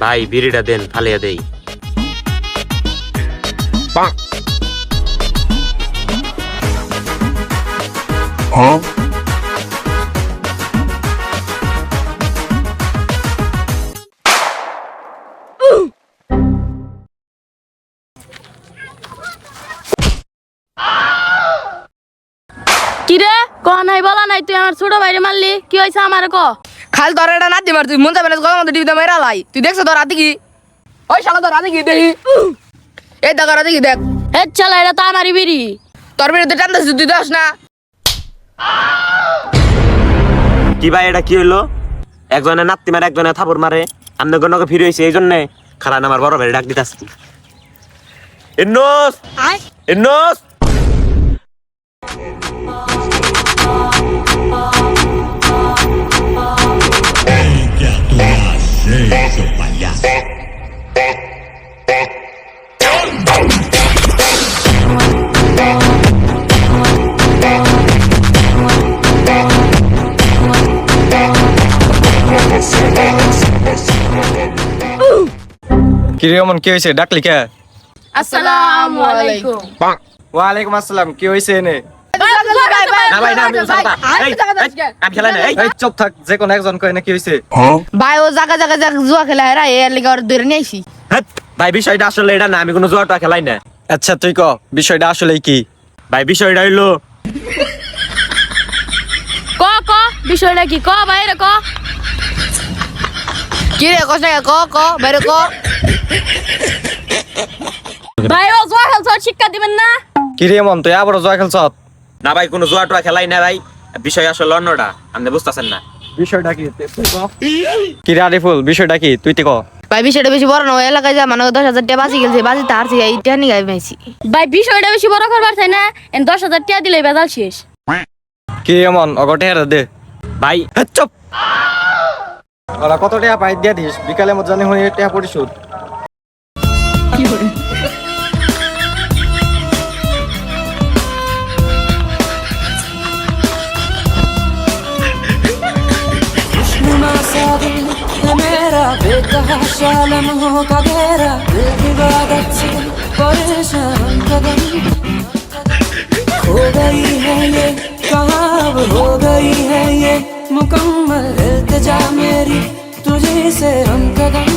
ভাই বিড়িটা দেন ফালিয়া দেই। কি রে ক নাই বলা নাই তুই আমার ছোট ভাইরে মারলি? কি হয়েছে আমার ক? খাল তোর এটা নাতি মার তুই মন যাবে না গলার মধ্যে টিভিতে মেরা লাই। তুই দেখছ তোর রাতে কি ওই শালা তোর রাতে কি দেখি। এই দেখ রাতে কি দেখ। হে চালা এটা তো আমারই বিড়ি। তোর বিরুদ্ধে টানতেছিস তুই দোস না। কি ভাই এটা কি হইল? একজনে নাত্তি মারে একজনে থাপড় মারে। আমনে গণকে ফিরে হয়েছে এই জন্যে খারান আমার বড় ভাই ডাক দিতাছি। ইন্নোস! ইন্নোস! অমন কি হয়েছে ডাকলি কে? আসসালামু আলাইকুম। ওয়ালাইকুম আসসালাম কি হয়েছে এনে? না ভাই না আমি সালতা এই এই, আমি খেলাই না এই। এই চুপ থাক যে কোনো একজন কয় না কি হয়েছে ভাই ও জায়গা জায়গা জায়গা জুয়া খেলা হেরা এর লিগে ওর ধরে নিয়ে আইসি। ভাই বিষয়টা আসলে এটা না আমি কোনো জোয়াটা খেলাই না। আচ্ছা তুই ক বিষয়টা আসলে কি? ভাই বিষয়টা হইল ক ক বিষয়টা কি? ক বাইরে ক। কি রে কষ্ট ক? ক বাইরে ক। ভাই ও জোয়া খেলছ শিক্ষা দিবেন না? কিরে এমন তুই আবারও জয় খেলছ? না ভাই কোনো জোয়াটা খেলাই না ভাই। বিষয় আসলে অন্যটা আপনি বুঝতেছেন না। বিষয়টা কি? কিরে আরিফুল বিষয়টা কি? তুই তে ক। ভাই বিষয়টা বেশি বড় না ওই এলাকায় যা মানে দশ হাজার টাকা বাঁচি গেছে বাঁচিতে হারছি এইটা নিয়ে গাই পাইছি ভাই বিষয়টা বেশি বড় করবার চাই না এন দশ হাজার টাকা দিলে বেজাল শেষ। কি এমন অগটে হেরে দে। ভাই। চুপ ওরা কত টাকা পাই দিয়ে দিস? বিকালে মত জানি হয়ে টাকা পরিশোধ। सा दिल है मेरा बेतहाशा लम्हों का घेरा दिल की बात से परेशान कदम खो गई है ये कहाँ अब हो गई है ये मुकम्मल इल्तिजा मेरी तुझे से हम कदम